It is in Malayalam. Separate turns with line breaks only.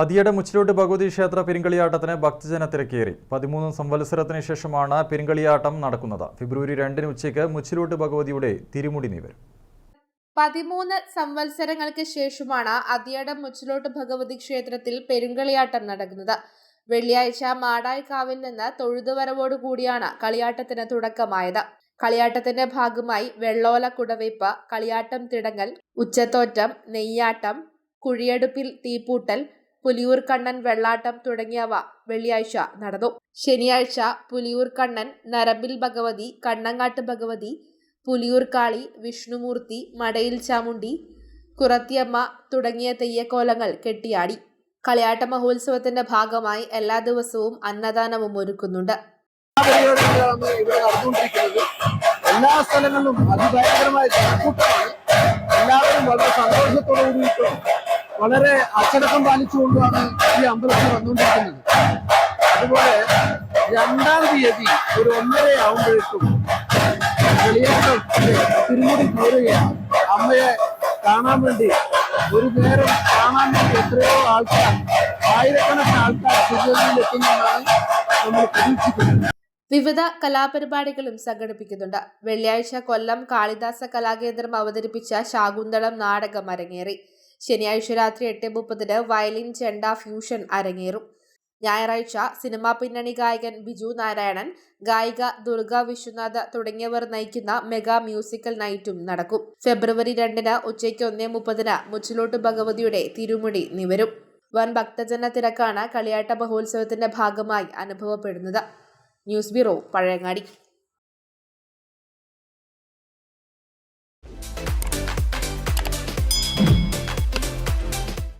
അതിയുടെ മുച്ചിലോട്ട് ഭഗവതി ക്ഷേത്ര പെരുങ്കളിയാട്ടത്തിന് ഭക്തജന തിരക്കേറി. പതിമൂന്ന് സംവത്സരത്തിന് ശേഷമാണ് പെരുങ്കളിയാട്ടം നടക്കുന്നത്. ഫെബ്രുവരി രണ്ടിന് ഉച്ചയ്ക്ക് മുച്ചിലോട്ട് ഭഗവതിയുടെ തിരുമുടി നിവരും
പതിമൂന്ന് സംവത്സരങ്ങൾക്ക് ശേഷമാണ് അതിയടം മുച്ചിലോട്ട് ഭഗവതി ക്ഷേത്രത്തിൽ പെരുങ്കളിയാട്ടം നടക്കുന്നത്. വെള്ളിയാഴ്ച മാടായിക്കാവിൽ നിന്ന് തൊഴുതുവരവോടുകൂടിയാണ് കളിയാട്ടത്തിന് തുടക്കമായത്. കളിയാട്ടത്തിന്റെ ഭാഗമായി വെള്ളോല കുടവയ്പ് കളിയാട്ടം തിടങ്ങൽ ഉച്ചത്തോറ്റം നെയ്യാട്ടം കുഴിയെടുപ്പിൽ തീപ്പൂട്ടൽ പുലിയൂർ കണ്ണൻ വെള്ളാട്ടം തുടങ്ങിയവ വെള്ളിയാഴ്ച നടന്നു. ശനിയാഴ്ച പുലിയൂർ കണ്ണൻ നരമ്പിൽ ഭഗവതി കണ്ണങ്ങാട്ട് ഭഗവതി പുലിയൂർ കാളി വിഷ്ണുമൂർത്തി മടയിൽ ചാമുണ്ടി കുറത്തിയമ്മ തുടങ്ങിയ തെയ്യക്കോലങ്ങൾ കെട്ടിയാടി. കളിയാട്ട മഹോത്സവത്തിന്റെ ഭാഗമായി എല്ലാ ദിവസവും അന്നദാനവും ഒരുക്കുന്നുണ്ട്.
എല്ലാ സ്ഥലങ്ങളിലും അതിഭയങ്കരമായ എല്ലാവരും വളരെ സന്തോഷത്തോടു കൂടിയിട്ടും വളരെ അച്ചടക്കം പാലിച്ചുകൊണ്ടാണ് ഈ അമ്പലത്തിൽ വന്നുകൊണ്ടിരിക്കുന്നത്. അതുപോലെ രണ്ടാം തീയതി ഒരു ഒന്നര ആവുമ്പോഴേക്കും വെളിയാട്ടം തിരുമുടി കയറുകയാണ്. അമ്മയെ കാണാൻ വേണ്ടി ഒരു നേരം കാണാൻ വേണ്ടി എത്രയോ ആൾക്കാർ ആയിരക്കണക്കിന് ആൾക്കാർ തിരുവനന്തപുരത്ത് എത്തുമെന്നാണ് നമ്മൾ പ്രതീക്ഷിക്കുന്നത്.
വിവിധ കലാപരിപാടികളും സംഘടിപ്പിക്കുന്നുണ്ട്. വെള്ളിയാഴ്ച കൊല്ലം കാളിദാസ കലാകേന്ദ്രം അവതരിപ്പിച്ച ശാകുന്തളം നാടകം അരങ്ങേറി. ശനിയാഴ്ച രാത്രി എട്ട് മുപ്പതിന് വയലിൻ ചെണ്ട ഫ്യൂഷൻ അരങ്ങേറും. ഞായറാഴ്ച സിനിമാ പിന്നണി ഗായകൻ ബിജു നാരായണൻ ഗായിക ദുർഗ വിശ്വനാഥ് തുടങ്ങിയവർ നയിക്കുന്ന മെഗാ മ്യൂസിക്കൽ നൈറ്റും നടക്കും. ഫെബ്രുവരി രണ്ടിന് ഉച്ചയ്ക്ക് ഒന്നേ മുപ്പതിന് മുച്ചിലോട്ട് ഭഗവതിയുടെ തിരുമുടി നിവരും. വൻ ഭക്തജന തിരക്കാണ് കളിയാട്ട മഹോത്സവത്തിന്റെ ഭാഗമായി അനുഭവപ്പെടുന്നത്. News bureau Pazhayangadi.